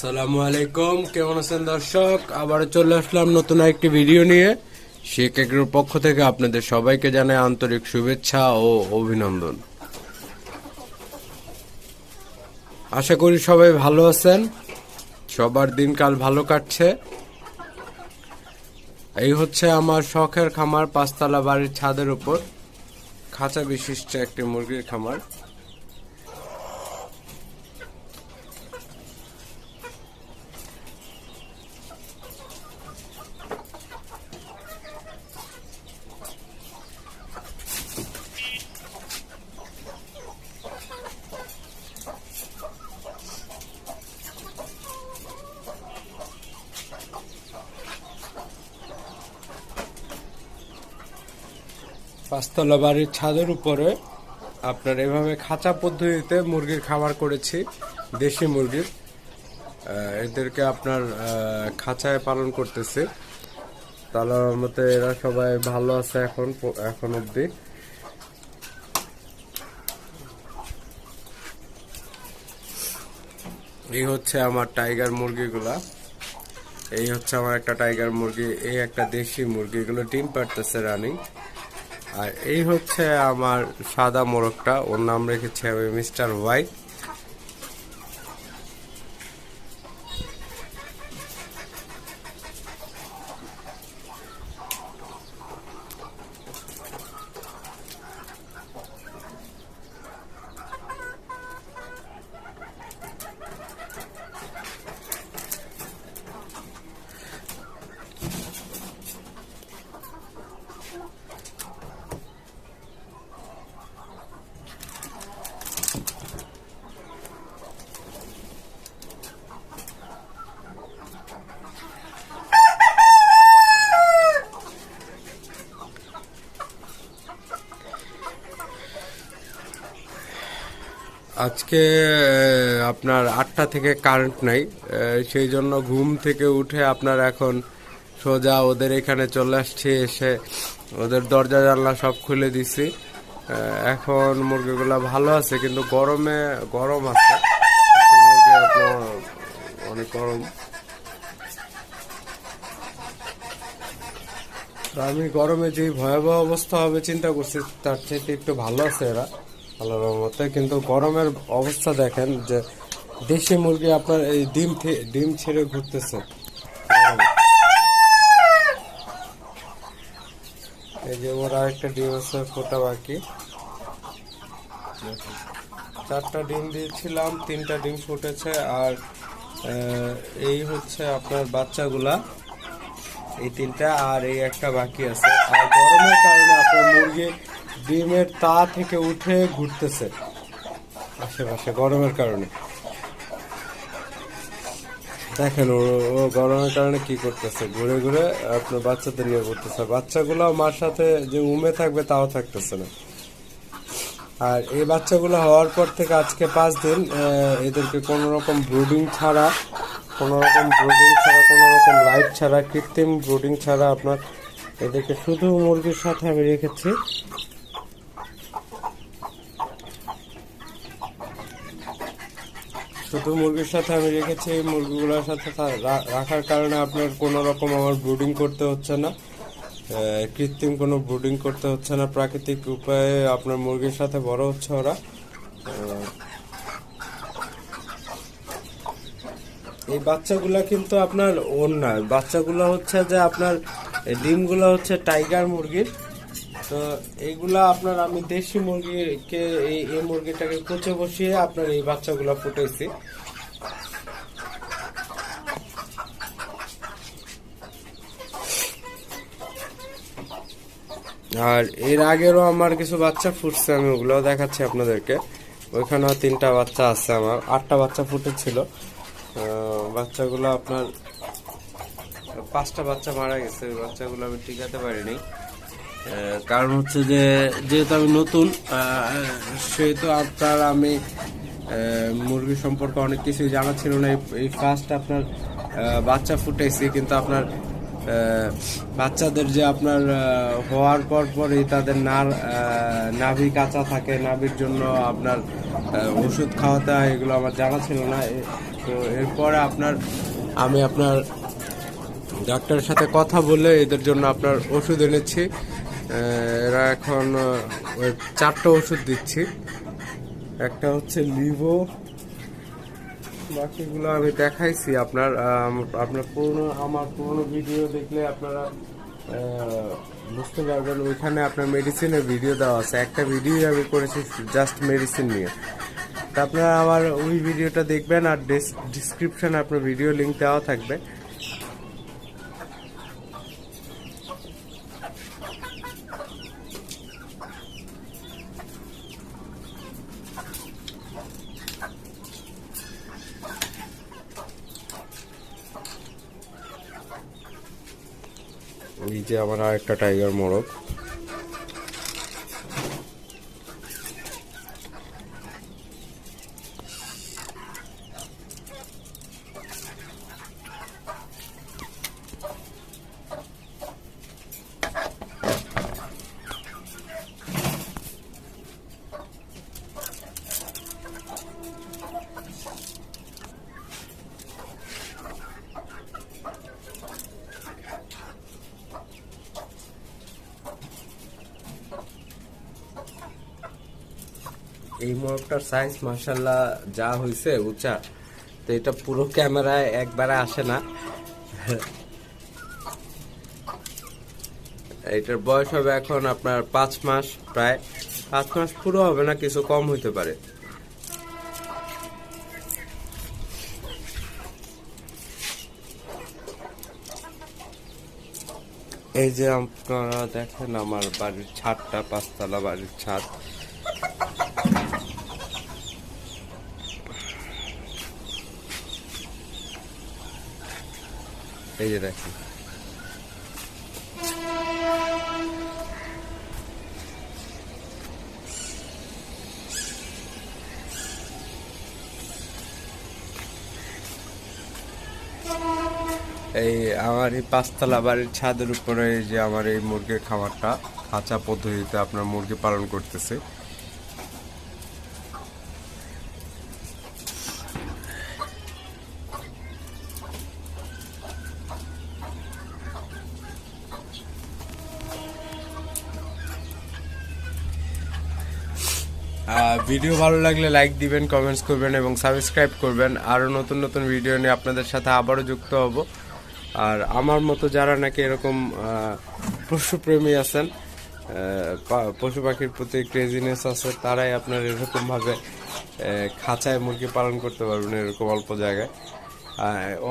আসসালামু আলাইকুম, কেমন আছেন দর্শক? আবার চলে আসলাম নতুন একটি ভিডিও নিয়ে। শেখ এগ্রোর পক্ষ থেকে আপনাদের সবাইকে জানাই আন্তরিক শুভেচ্ছা ও অভিনন্দন। আশা করি সবাই ভালো আছেন। সবার দিনকাল ভালো কাটছে। এই হচ্ছে আমার শখের খামার, পাঁচতলা বাড়ির ছাদের উপর। খাঁচা বিশিষ্ট একটি মুরগির খামার। পাঁচতলা বাড়ির ছাদের উপরে আপনার এভাবে খাঁচা পদ্ধতিতে মুরগির খাবার করেছি, দেশি মুরগির। এদেরকে আপনার খাঁচায় পালন করতেছি। তাহলে মতে এরা সবাই ভালো আছে এখন এখন অবধি। এই হচ্ছে আমার টাইগার মুরগিগুলা। এই হচ্ছে আমার একটা টাইগার মুরগি, এই একটা দেশি মুরগি। এগুলো ডিম পারতেছে রানিং। আর এই হচ্ছে আমার সাদা মোরগটা। ওর নাম রেখেছি আমি মিস্টার হোয়াইট আজকে আপনার আটটা থেকে কারেন্ট নাই সেই জন্য ঘুম থেকে উঠে আপনার এখন সোজা ওদের এখানে চলে আসছি, এসে ওদের দরজা জানলা সব খুলে দিছি। এখন মুরগিগুলা ভালো আছে, কিন্তু গরমে গরম আছে। অনেক গরম। আমি গরমে যে ভয়াবহ অবস্থা হবে, চিন্তা করছি, তার থেকে একটু ভালো আছে এরা। ভালো রহমতে কিন্তু গরমের অবস্থা দেখেন যে দেশি মুরগি আপনার এই ডিম ডিম ছেড়ে ঘুরতেছে। এই যে ওর আরেকটা ডিম আছে ফোটা বাকি। চারটা ডিম দিয়েছিলাম, তিনটা ডিম ফুটেছে, আর এই হচ্ছে আপনার বাচ্চাগুলা এই তিনটা আর এই একটা বাকি আছে আর গরমের কারণে আপনার মুরগি ডিমের তা থেকে উঠে ঘুরতেছে আশেপাশে গরমের কারণে। দেখেন, ও গরমের কারণে কি করতেছে? ঘুরে ঘুরে আপনার বাচ্চাদের নিয়ে ঘুরতেছে। বাচ্চাগুলো মার সাথে যে উমে থাকবে তাও থাকতেছে না। আর এই বাচ্চাগুলো হওয়ার পর থেকে আজকে পাঁচ দিন এদেরকে কোনো রকম ব্রুডিং ছাড়া, কোনো রকম ব্রুডিং ছাড়া, কোনো রকম লাইট ছাড়া, কৃত্রিম ব্রুডিং ছাড়া আপনার এদেরকে শুধু মুরগির সাথে আমি রেখেছি। শুধু মুরগির সাথে আমি রেখেছি, এই মুরগিগুলোর সাথে রাখার কারণে আপনার কোনো রকম আমার ব্রুডিং করতে হচ্ছে না। কৃত্রিম কোনো ব্রুডিং করতে হচ্ছে না। প্রাকৃতিক উপায়ে আপনার মুরগির সাথে বড় হচ্ছে ওরা। এই বাচ্চাগুলা কিন্তু আপনার না বাচ্চাগুলো হচ্ছে যে আপনার ডিমগুলো হচ্ছে টাইগার মুরগির। তো এইগুলা আপনার আমি দেশি মুরগিকে এই এই মুরগিটাকে কুচে বসিয়ে আপনার এই বাচ্চাগুলা ফুটেছি আর এর আগেরও আমার কিছু বাচ্চা ফুটছে, আমি ওগুলোও দেখাচ্ছি আপনাদেরকে। ওইখানেও তিনটা বাচ্চা আছে আমার, আটটা বাচ্চা ফুটেছিল। বাচ্চাগুলো আপনার, পাঁচটা বাচ্চা মারা গেছে, ওই বাচ্চাগুলো আমি টিকাতে পারিনি। কারণ হচ্ছে যে, যেহেতু আমি নতুন সেহেতু আপনার আমি মুরগি সম্পর্কে অনেক কিছুই জানা ছিল না। এই- ফার্স্ট আপনার বাচ্চা ফুটাইছি, কিন্তু আপনার বাচ্চাদের যে আপনার হওয়ার পর পরই তাদের নার নাভি কাঁচা থাকে, নাভির জন্য আপনার ওষুধ খাওয়াতে হয়, এগুলো আমার জানা ছিল না। তো এরপরে আপনার, আমি আপনার ডাক্তারের সাথে কথা বলে এদের জন্য আপনার ওষুধ এনেছি। এরা এখন চারটা ওষুধ দিচ্ছি। একটা হচ্ছে লিভো, বাকিগুলো আমি দেখাইছি আপনার আপনার পুরনো, আমার পুরনো ভিডিও দেখলে আপনারা বুঝতে পারবেন, ওইখানে আপনার মেডিসিনের ভিডিও দেওয়া আছে। একটা ভিডিও আমি করেছি জাস্ট মেডিসিন নিয়ে। তা আপনারা আমার ওই ভিডিওটা দেখবেন আর ডিসক্রিপশনে আপনার ভিডিও লিঙ্ক দেওয়া থাকবে এই যে আমার আরেকটা টাইগার মোরগ এই মোরগটার সাইজ মাসাল্লাহ যা হয়েছে উঁচা তো এটা পুরো ক্যামেরায় একবারে আসে না। এটার বয়স হবে এখন আপনার পাঁচ মাস প্রায়। পাঁচ মাস পুরো হবে না, কিছু কম হইতে পারে। এই যে আপনারা দেখেন আমার বাড়ির ছাদটা, পাঁচতলা বাড়ির ছাদ। এই যে দেখেন। এই আমার এই পাঁচতলা বাড়ির ছাদের উপরে যে আমার এই মুরগির খামারটা, খাঁচা পদ্ধতিতে আপনার মুরগি পালন করতেছে। ভিডিও ভালো লাগলে লাইক দিবেন কমেন্টস করবেন এবং সাবস্ক্রাইব করবেন। আরও নতুন নতুন ভিডিও নিয়ে আপনাদের সাথে আবারও যুক্ত হব। আর আমার মতো যারা নাকি এরকম পশুপ্রেমী আছেন পশু পাখির প্রতি ক্রেজিনেস আছে, তারাই আপনার এরকমভাবে খাঁচায় মুরগি পালন করতে পারবেন এরকম অল্প জায়গায়।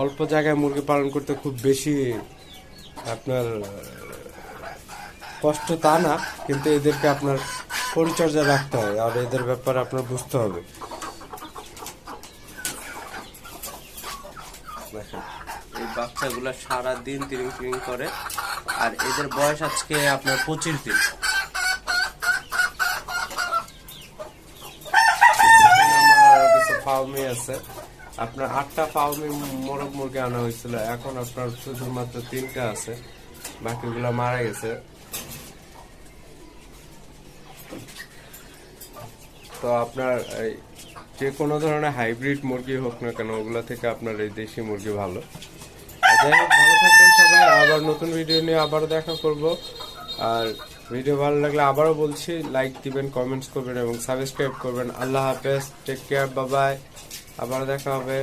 অল্প জায়গায় মুরগি পালন করতে খুব বেশি আপনার কষ্ট তা না, কিন্তু এদেরকে আপনার পরিচর্যা রাখতে হয়, আর এদের ব্যাপারে আপনার বুঝতে হবে। দেখেন, এই বাচ্চাগুলো সারা দিন তিরিং তিরিং করে, আর এদের বয়স আজকে আপনার পঁচিশ দিন। ফার্মি আছে। আপনার আটটা ফার্মি মোরগ মুরগি আনা হয়েছিল, এখন আপনার শুধুমাত্র তিনটা আছে, বাকিগুলো মারা গেছে। তো আপনার যে কোনো ধরনের হাইব্রিড মুরগি হোক না কেন, ওগুলো থেকে আপনার এই দেশি মুরগি ভালো। যাই হোক, ভালো থাকবেন সবাই। আবার নতুন ভিডিও নিয়ে আবারও দেখা করব। আর ভিডিও ভালো লাগলে আবারও বলছি লাইক দিবেন কমেন্টস করবেন এবং সাবস্ক্রাইব করবেন। আল্লাহ হাফেজ টেক কেয়ার বাবাই আবার দেখা হবে।